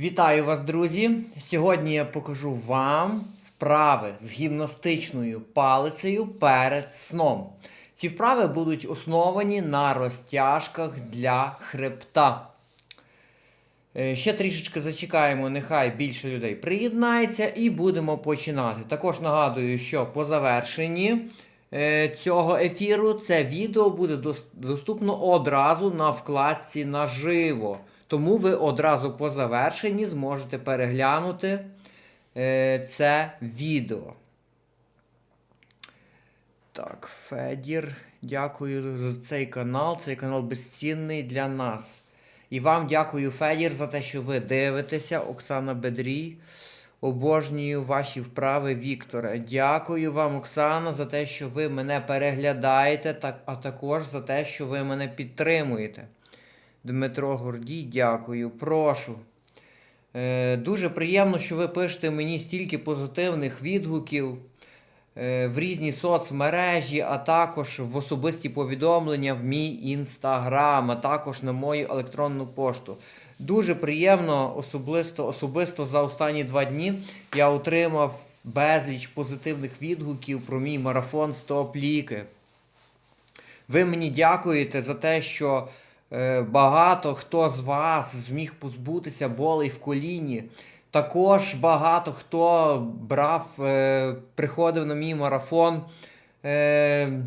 Вітаю вас, друзі! Сьогодні я покажу вам вправи з гімнастичною палицею перед сном. Ці вправи будуть основані на розтяжках для хребта. Е, Ще трішечки зачекаємо, нехай більше людей приєднається і будемо починати. Також нагадую, що по завершенні е, цього ефіру це відео буде доступно одразу на вкладці наживо. Тому ви одразу по завершенні зможете переглянути е, це відео. Так, Федір, дякую за цей канал. Цей канал безцінний для нас. І вам дякую, Федір, за те, що ви дивитеся. Оксана Бедрій. Обожнюю ваші вправи Віктора. Дякую вам, Оксана, за те, що ви мене переглядаєте, а також за те, що ви мене підтримуєте. Дмитро Гордій, дякую. Прошу. Е, дуже приємно, що ви пишете мені стільки позитивних відгуків е, в різні соцмережі, а також в особисті повідомлення в мій інстаграм, а також на мою електронну пошту. Дуже приємно, особисто, особисто за останні два дні я отримав безліч позитивних відгуків про мій марафон Стоп ліки. Ви мені дякуєте за те, що багато хто з вас зміг позбутися болей в коліні. Також багато хто брав, е, приходив на мій марафон е,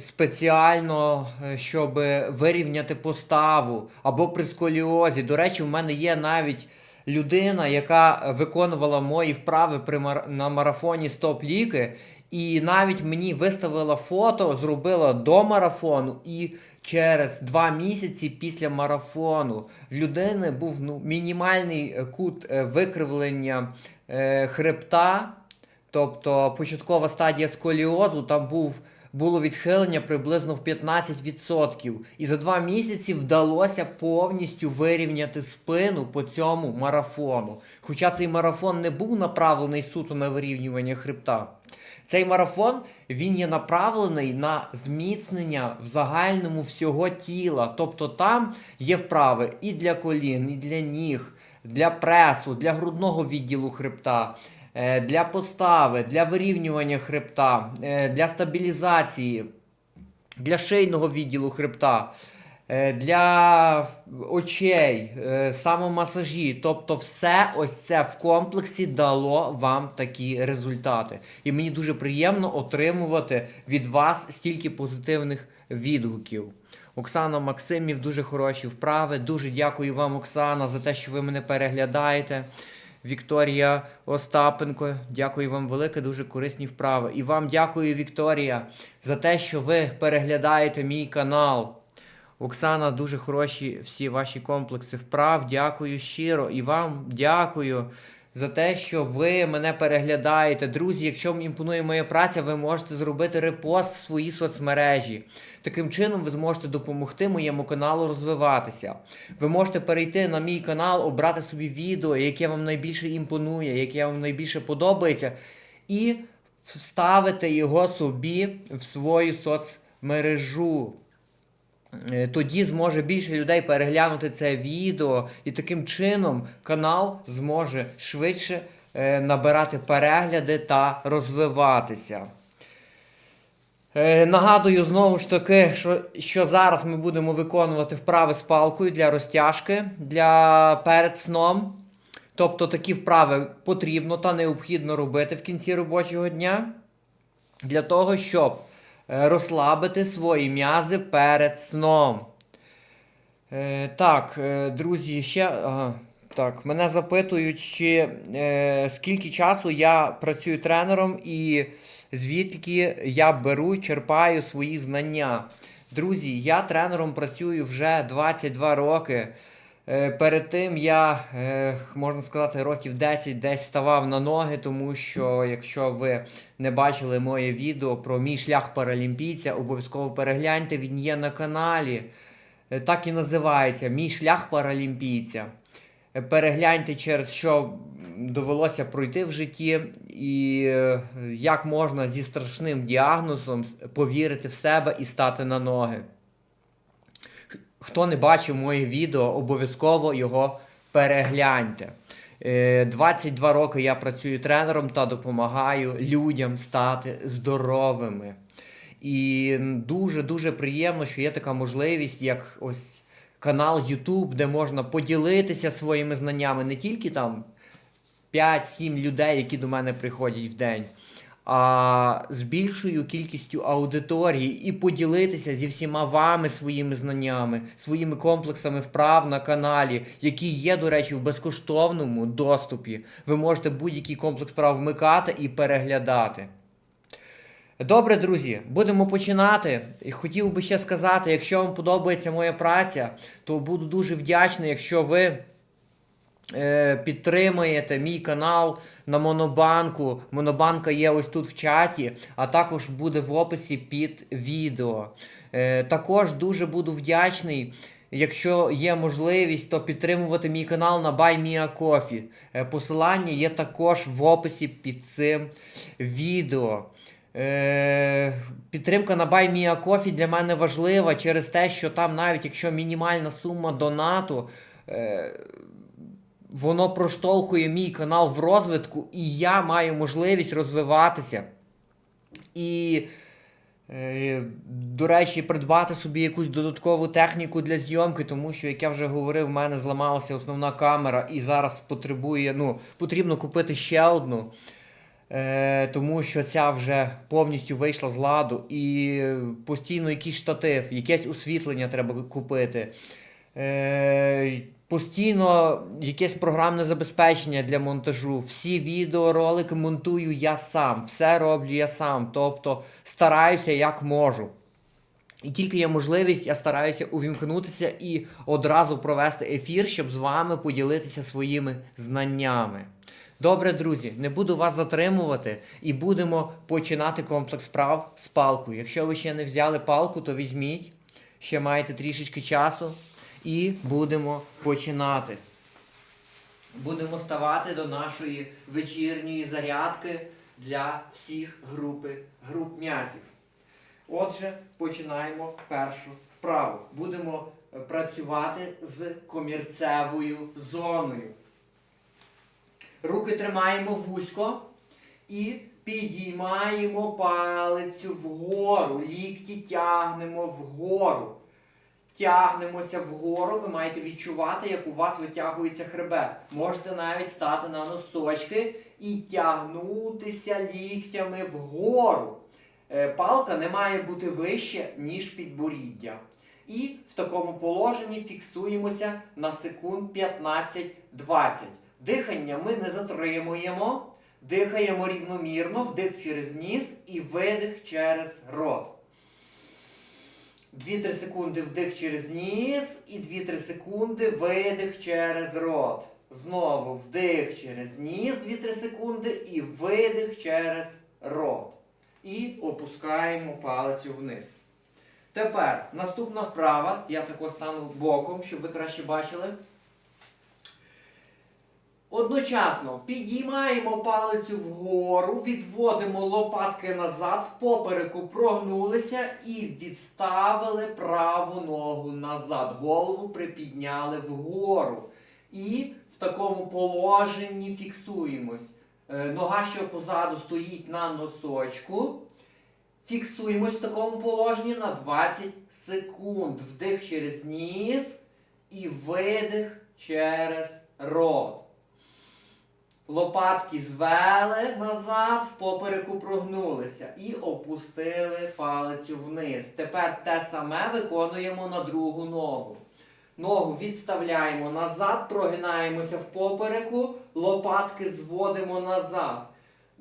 спеціально, е, щоб вирівняти поставу або при сколіозі. До речі, в мене є навіть людина, яка виконувала мої вправи при на марафоні Стоп ліки, і навіть мені виставила фото, зробила до марафону і. Через два місяці після марафону в людини був ну, мінімальний е, кут е, викривлення е, хребта, тобто початкова стадія сколіозу, там був, було відхилення приблизно в 15%. І за два місяці вдалося повністю вирівняти спину по цьому марафону. Хоча цей марафон не був направлений суто на вирівнювання хребта. Цей марафон він є направлений на зміцнення в загальному всього тіла. Тобто там є вправи і для колін, і для ніг, для пресу, для грудного відділу хребта, е, для постави, для вирівнювання хребта, е, для стабілізації, для шийного відділу хребта. Е, Для очей, е, самомасажі, тобто все ось це в комплексі дало вам такі результати. І мені дуже приємно отримувати від вас стільки позитивних відгуків. Оксана Максимів, дуже хороші вправи. Дуже дякую вам, Оксана, за те, що ви мене переглядаєте. Вікторія Остапенко, дякую вам велике, дуже корисні вправи. І вам дякую, Вікторія, за те, що ви переглядаєте мій канал. Оксана, дуже хороші всі ваші комплекси вправ. Дякую щиро. І вам дякую за те, що ви мене переглядаєте. Друзі, якщо вам імпонує моя праця, ви можете зробити репост в свої соцмережі. Таким чином, ви зможете допомогти моєму каналу розвиватися. Ви можете перейти на мій канал, обрати собі відео, яке вам найбільше імпонує, яке вам найбільше подобається, і вставити його собі в свою соцмережу. Е, Тоді зможе більше людей переглянути це відео, і таким чином канал зможе швидше е, набирати перегляди та розвиватися. Е, Нагадую знову ж таки, що, що зараз ми будемо виконувати вправи з палкою для розтяжки для перед сном. Тобто такі вправи потрібно та необхідно робити в кінці робочого дня для того, щоб розслабити свої м'язи перед сном. Е, так, е, друзі, ще. Ага, так, мене запитують, чи е, скільки часу я працюю тренером і звідки я беру, черпаю свої знання. Друзі, я тренером працюю вже 22 роки. Е, Перед тим я, е, можна сказати, років 10 десь ставав на ноги, тому що якщо ви не бачили моє відео про мій шлях паралімпійця, обов'язково перегляньте, він є на каналі. Е, Так і називається Мій шлях паралімпійця. Перегляньте, через що довелося пройти в житті, і як можна зі страшним діагнозом повірити в себе і стати на ноги. Хто не бачив моє відео, обов'язково його перегляньте. Е, 22 роки я працюю тренером та допомагаю людям стати здоровими. І дуже-дуже приємно, що є така можливість, як ось канал YouTube, де можна поділитися своїми знаннями не тільки там 5-7 людей, які до мене приходять в день, а з більшою кількістю аудиторії і поділитися зі всіма вами своїми знаннями, своїми комплексами вправ на каналі, які є, до речі, в безкоштовному доступі. Ви можете будь-який комплекс вправ вмикати і переглядати. Добре, друзі, будемо починати. І хотів би ще сказати, якщо вам подобається моя праця, то буду дуже вдячний, якщо ви е, підтримаєте мій канал на Монобанку. Монобанка є ось тут в чаті, а також буде в описі під відео. Е, також дуже буду вдячний. Якщо є можливість, то підтримувати мій канал на BuyMeACoffee. Е, Посилання є також в описі під цим відео. Е, підтримка на BuyMeACoffee для мене важлива через те, що там навіть якщо мінімальна сума донату, е, воно проштовхує мій канал в розвитку, і я маю можливість розвиватися. І, е, до речі, придбати собі якусь додаткову техніку для зйомки, тому що, як я вже говорив, в мене зламалася основна камера і зараз потребує, ну, потрібно купити ще одну. Е, тому що ця вже повністю вийшла з ладу, і постійно якийсь штатив, якесь освітлення треба купити. Е, постійно якесь програмне забезпечення для монтажу. Всі відеоролики монтую я сам, все роблю я сам. Тобто стараюся як можу. І тільки є можливість, я стараюся увімкнутися і одразу провести ефір, щоб з вами поділитися своїми знаннями. Добре, друзі, не буду вас затримувати і будемо починати комплекс справ з палкою. Якщо ви ще не взяли палку, то візьміть, ще маєте трішечки часу, і будемо починати. Будемо ставати до нашої вечірньої зарядки для всіх групи груп м'язів. Отже, починаємо першу вправу. Будемо е, працювати з комірцевою зоною. Руки тримаємо вузько і підіймаємо палицю вгору. Лікті тягнемо вгору. Тягнемося вгору, ви маєте відчувати, як у вас витягується хребет. Можете навіть стати на носочки і тягнутися ліктями вгору. Е, Палка не має бути вище, ніж підборіддя. І в такому положенні фіксуємося на секунд 15-20. Дихання ми не затримуємо, дихаємо рівномірно, вдих через ніс і видих через рот. 2-3 секунди вдих через ніс і 2-3 секунди видих через рот. Знову вдих через ніс 2-3 секунди і видих через рот. І опускаємо палицю вниз. Тепер наступна вправа. Я також стану боком, щоб ви краще бачили. Одночасно підіймаємо палицю вгору, відводимо лопатки назад, в попереку прогнулися і відставили праву ногу назад. Голову припідняли вгору. І в такому положенні фіксуємось. Е, Нога, що позаду стоїть на носочку. Фіксуємось в такому положенні на 20 секунд. Вдих через ніс і видих через рот. Лопатки звели назад, в попереку прогнулися і опустили палицю вниз. Тепер те саме виконуємо на другу ногу. Ногу відставляємо назад, прогинаємося в попереку, лопатки зводимо назад.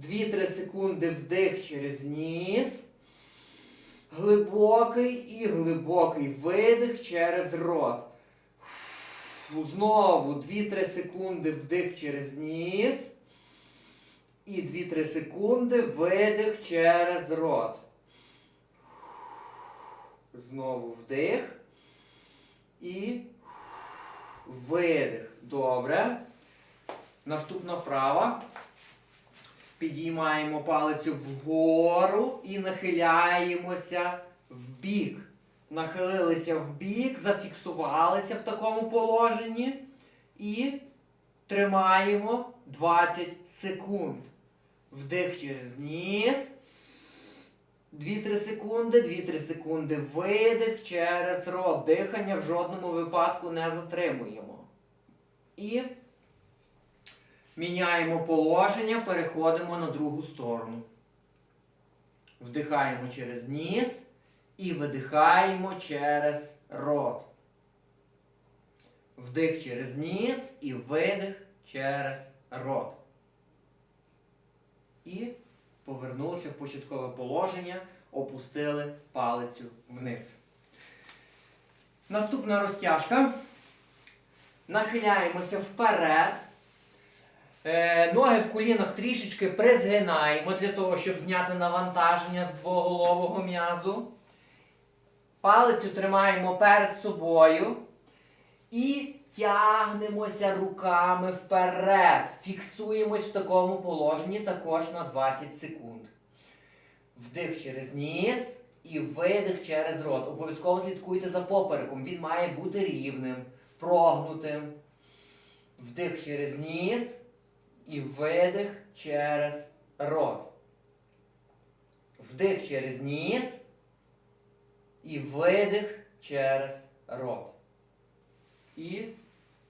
2-3 секунди вдих через ніс. Глибокий і глибокий видих через рот. Знову 2-3 секунди вдих через ніс. І 2-3 секунди видих через рот. Знову вдих. І видих. Добре. Наступна вправа. Підіймаємо палицю вгору і нахиляємося в бік. Нахилилися в бік, зафіксувалися в такому положенні. І тримаємо 20 секунд. Вдих через ніс. 2-3 секунди, 2-3 секунди. Видих через рот. Дихання в жодному випадку не затримуємо. І міняємо положення, переходимо на другу сторону. Вдихаємо через ніс і видихаємо через рот. Вдих через ніс і видих через рот. І повернулися в початкове положення, опустили палицю вниз. Наступна розтяжка. Нахиляємося вперед. Е, ноги в колінах трішечки призгинаємо для того, щоб зняти навантаження з двоголового м'язу. Палицю тримаємо перед собою. І тягнемося руками вперед. Фіксуємось в такому положенні також на 20 секунд. Вдих через ніс і видих через рот. Обов'язково слідкуйте за попереком. Він має бути рівним, прогнутим. Вдих через ніс і видих через рот. Вдих через ніс і видих через рот. І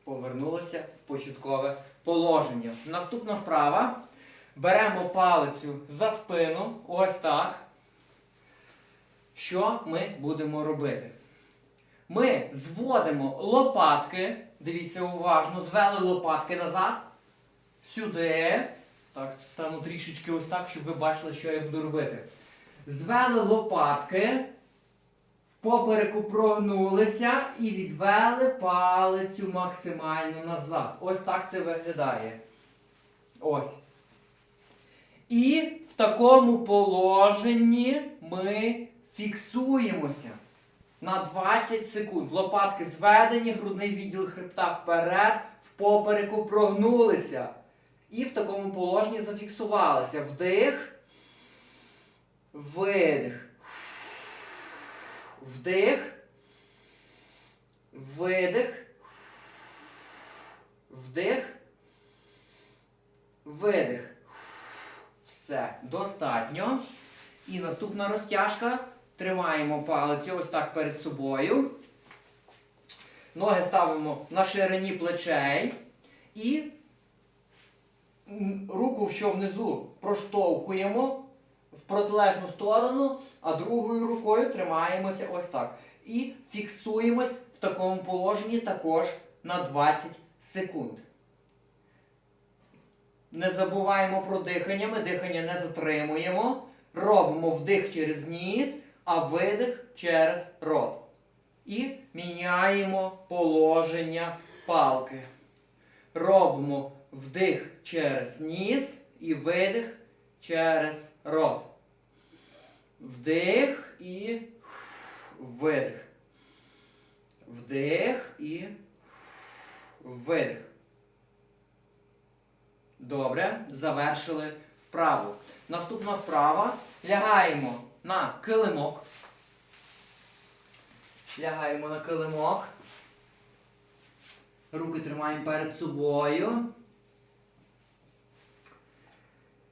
повернулися в початкове положення. Наступна вправа. Беремо палицю за спину. Ось так. Що ми будемо робити? Ми зводимо лопатки. Дивіться уважно, звели лопатки назад. Сюди. Так, стану трішечки ось так, щоб ви бачили, що я буду робити. Звели лопатки. Попереку прогнулися і відвели палицю максимально назад. Ось так це виглядає. Ось. І в такому положенні ми фіксуємося на 20 секунд. Лопатки зведені, грудний відділ хребта вперед, в попереку прогнулися. І в такому положенні зафіксувалися. Вдих, видих. Вдих. Видих. Вдих. Видих. Все, достатньо. І наступна розтяжка. Тримаємо палицю ось так перед собою. Ноги ставимо на ширині плечей. І руку, що внизу, проштовхуємо в протилежну сторону, а другою рукою тримаємося ось так. І фіксуємось в такому положенні також на 20 секунд. Не забуваємо про дихання, ми дихання не затримуємо. Робимо вдих через ніс, а видих через рот. І міняємо положення палки. Робимо вдих через ніс і видих через рот. Вдих і видих. Вдих і видих. Добре, завершили вправу. Наступна вправа. Лягаємо на килимок. Лягаємо на килимок. Руки тримаємо перед собою.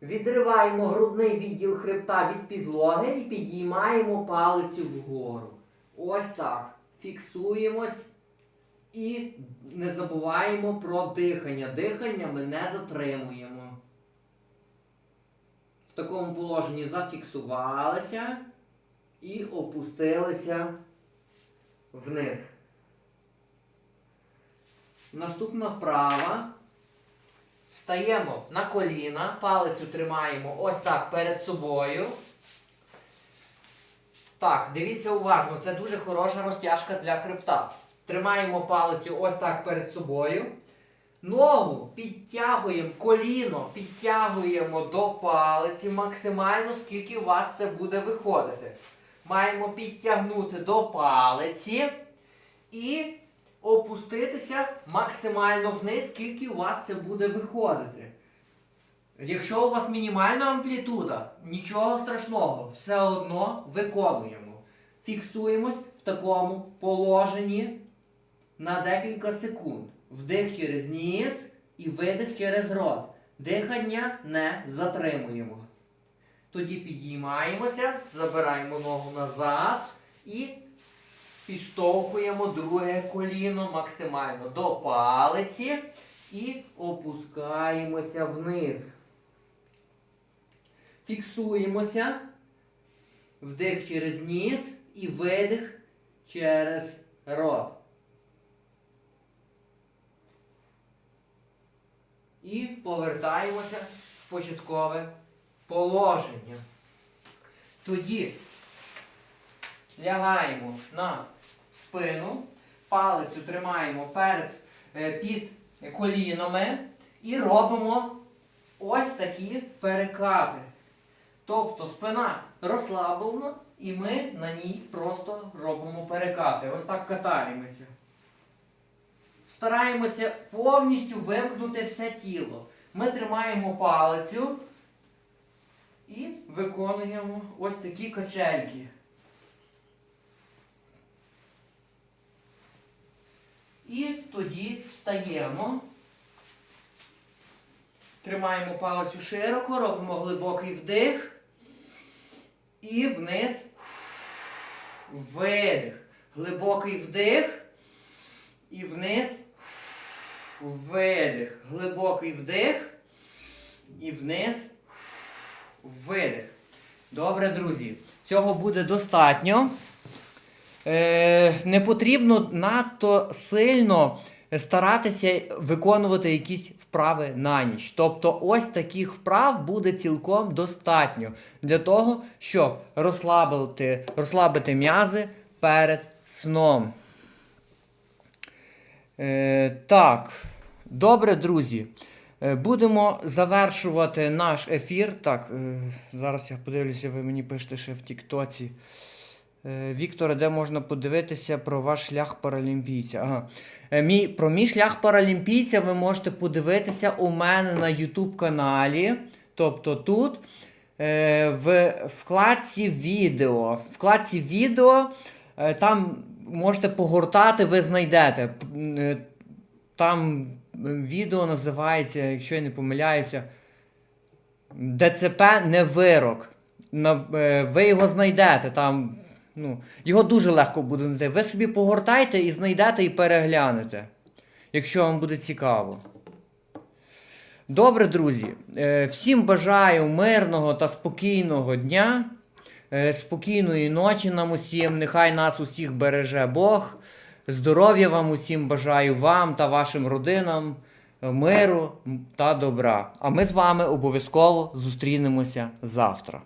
Відриваємо грудний відділ хребта від підлоги і підіймаємо палицю вгору. Ось так. Фіксуємось і не забуваємо про дихання. Дихання ми не затримуємо. В такому положенні зафіксувалися і опустилися вниз. Наступна вправа. Встаємо на коліна, палицю тримаємо ось так перед собою. Так, дивіться уважно, це дуже хороша розтяжка для хребта. Тримаємо палицю ось так перед собою. Ногу підтягуємо, коліно підтягуємо до палиці максимально, скільки у вас це буде виходити. Маємо підтягнути до палиці і опуститися максимально вниз, скільки у вас це буде виходити. Якщо у вас мінімальна амплітуда, нічого страшного, все одно виконуємо. Фіксуємось в такому положенні на декілька секунд. Вдих через ніс і видих через рот. Дихання не затримуємо. Тоді підіймаємося, забираємо ногу назад і підштовхуємо друге коліно максимально до палиці і опускаємося вниз. Фіксуємося. Вдих через ніс і видих через рот. І повертаємося в початкове положення. Тоді лягаємо на спину, палицю тримаємо е, під колінами і робимо ось такі перекати. Тобто спина розслаблена і ми на ній просто робимо перекати. Ось так катаємося. Стараємося повністю вимкнути все тіло. Ми тримаємо палицю і виконуємо ось такі качельки. І тоді встаємо. Тримаємо палицю широко, робимо глибокий вдих. І вниз. Видих. Глибокий вдих. І вниз. Видих. Глибокий вдих. І вниз. Видих. Добре, друзі. Цього буде достатньо. Е, не потрібно надто сильно старатися виконувати якісь вправи на ніч. Тобто, ось таких вправ буде цілком достатньо для того, щоб розслабити, розслабити м'язи перед сном. Е, так, добре, друзі. Е, Будемо завершувати наш ефір. Так, е, зараз я подивлюся, ви мені пишете ще в Тіктоці. Е, Вікторе, де можна подивитися про ваш шлях паралімпійця? Ага. Е, Мій, про мій шлях паралімпійця ви можете подивитися у мене на YouTube каналі. Тобто тут е, в вкладці відео. Вкладці відео там можете погортати, ви знайдете. Там відео називається, якщо я не помиляюся, ДЦП не вирок. Ви його знайдете. Там, ну, його дуже легко буде знайти. Ви собі погортайте і знайдете і переглянете, якщо вам буде цікаво. Добре, друзі. Е, Всім бажаю мирного та спокійного дня, е, спокійної ночі нам усім. Нехай нас усіх береже Бог. Здоров'я вам усім бажаю вам та вашим родинам, е, миру та добра. А ми з вами обов'язково зустрінемося завтра.